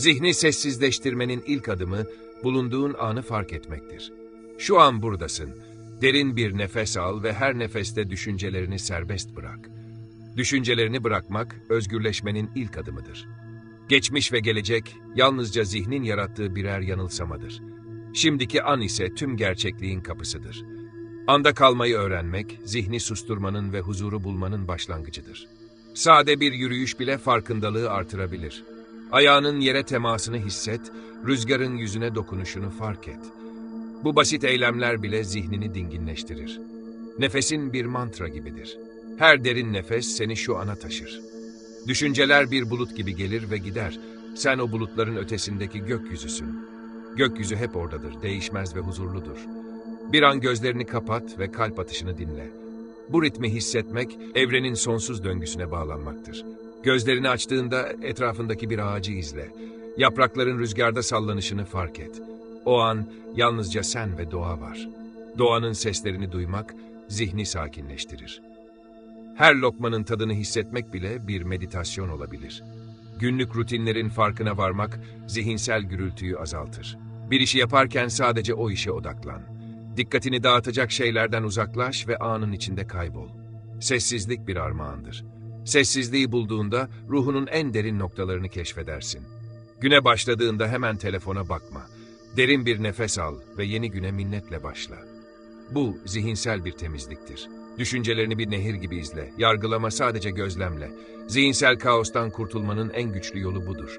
Zihni sessizleştirmenin ilk adımı bulunduğun anı fark etmektir. Şu an buradasın. Derin bir nefes al ve her nefeste düşüncelerini serbest bırak. Düşüncelerini bırakmak özgürleşmenin ilk adımıdır. Geçmiş ve gelecek yalnızca zihnin yarattığı birer yanılsamadır. Şimdiki an ise tüm gerçekliğin kapısıdır. Anda kalmayı öğrenmek, zihni susturmanın ve huzuru bulmanın başlangıcıdır. Sade bir yürüyüş bile farkındalığı artırabilir. Ayağının yere temasını hisset, rüzgarın yüzüne dokunuşunu fark et. Bu basit eylemler bile zihnini dinginleştirir. Nefesin bir mantra gibidir. Her derin nefes seni şu ana taşır. Düşünceler bir bulut gibi gelir ve gider. Sen o bulutların ötesindeki gökyüzüsün. Gökyüzü hep oradadır, değişmez ve huzurludur. Bir an gözlerini kapat ve kalp atışını dinle. Bu ritmi hissetmek, evrenin sonsuz döngüsüne bağlanmaktır. Gözlerini açtığında etrafındaki bir ağacı izle. Yaprakların rüzgarda sallanışını fark et. O an yalnızca sen ve doğa var. Doğanın seslerini duymak, zihni sakinleştirir. Her lokmanın tadını hissetmek bile bir meditasyon olabilir. Günlük rutinlerin farkına varmak, zihinsel gürültüyü azaltır. Bir işi yaparken sadece o işe odaklan. Dikkatini dağıtacak şeylerden uzaklaş ve anın içinde kaybol. Sessizlik bir armağandır. Sessizliği bulduğunda ruhunun en derin noktalarını keşfedersin. Güne başladığında hemen telefona bakma. Derin bir nefes al ve yeni güne minnetle başla. Bu zihinsel bir temizliktir. Düşüncelerini bir nehir gibi izle, yargılama sadece gözlemle. Zihinsel kaostan kurtulmanın en güçlü yolu budur.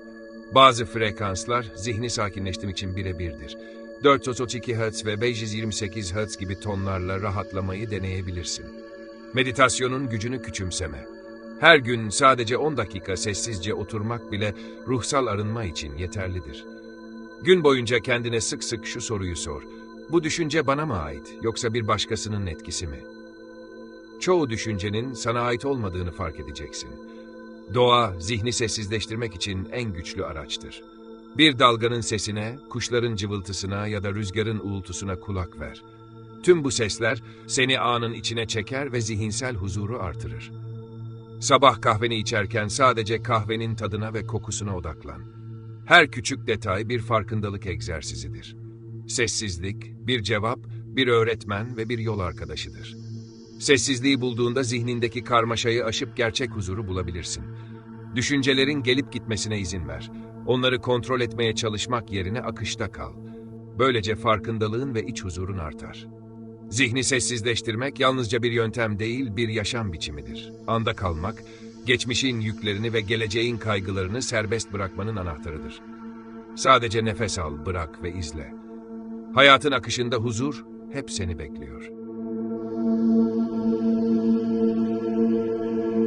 Bazı frekanslar zihni sakinleştirmek için birebirdir. 432 Hz ve 528 Hz gibi tonlarla rahatlamayı deneyebilirsin. Meditasyonun gücünü küçümseme. Her gün sadece 10 dakika sessizce oturmak bile ruhsal arınma için yeterlidir. Gün boyunca kendine sık sık şu soruyu sor. Bu düşünce bana mı ait yoksa bir başkasının etkisi mi? Çoğu düşüncenin sana ait olmadığını fark edeceksin. Doğa, zihni sessizleştirmek için en güçlü araçtır. Bir dalganın sesine, kuşların cıvıltısına ya da rüzgarın uğultusuna kulak ver. Tüm bu sesler seni anın içine çeker ve zihinsel huzuru artırır. Sabah kahveni içerken sadece kahvenin tadına ve kokusuna odaklan. Her küçük detay bir farkındalık egzersizidir. Sessizlik, bir cevap, bir öğretmen ve bir yol arkadaşıdır. Sessizliği bulduğunda zihnindeki karmaşayı aşıp gerçek huzuru bulabilirsin. Düşüncelerin gelip gitmesine izin ver. Onları kontrol etmeye çalışmak yerine akışta kal. Böylece farkındalığın ve iç huzurun artar. Zihni sessizleştirmek yalnızca bir yöntem değil, bir yaşam biçimidir. Anda kalmak, geçmişin yüklerini ve geleceğin kaygılarını serbest bırakmanın anahtarıdır. Sadece nefes al, bırak ve izle. Hayatın akışında huzur hep seni bekliyor.